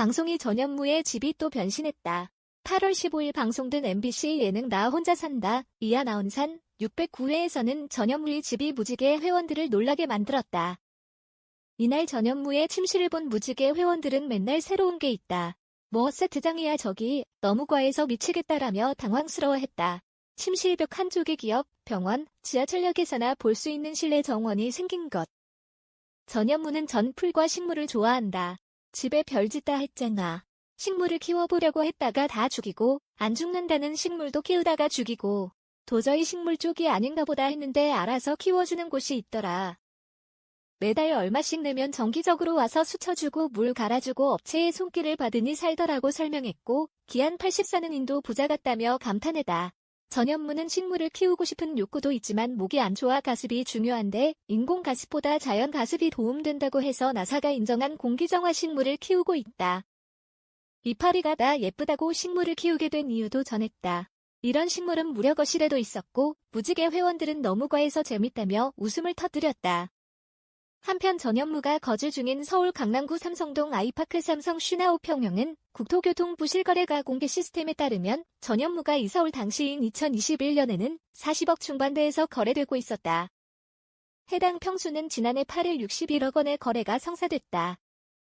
방송이 전현무의 집이 또 변신했다. 8월 15일 방송된 MBC 예능 나 혼자 산다 이하 나온산 609회에서는 전현무의 집이 무지개 회원들을 놀라게 만들었다. 이날 전현무의 침실을 본 무지개 회원들은 맨날 새로운 게 있다. 뭐 세트장이야 저기 너무 과해서 미치겠다라며 당황스러워했다. 침실벽 한쪽에 기업, 병원, 지하철역에서나 볼 수 있는 실내 정원이 생긴 것. 전현무는 전풀과 식물을 좋아한다. 집에 별 짓다 했잖아. 식물을 키워보려고 했다가 다 죽이고 안 죽는다는 식물도 키우다가 죽이고 도저히 식물 쪽이 아닌가 보다 했는데 알아서 키워주는 곳이 있더라. 매달 얼마씩 내면 정기적으로 와서 수쳐주고 물 갈아주고 업체의 손길을 받으니 살더라고 설명했고 기한 80사는 인도 부자 같다며 감탄했다. 전현무는 식물을 키우고 싶은 욕구도 있지만 목이 안 좋아 가습이 중요한데 인공 가습보다 자연 가습이 도움된다고 해서 나사가 인정한 공기정화 식물을 키우고 있다. 이파리가 다 예쁘다고 식물을 키우게 된 이유도 전했다. 이런 식물은 무려 거실에도 있었고 무지개 회원들은 너무 과해서 재밌다며 웃음을 터뜨렸다. 한편 전현무가 거주 중인 서울 강남구 삼성동 아이파크 삼성 슈나우 평형은 국토교통 부 실거래가 공개 시스템에 따르면 전현무가 이사 올 당시인 2021년에는 40억 중반대에서 거래되고 있었다. 해당 평수는 지난해 8일 61억 원의 거래가 성사됐다.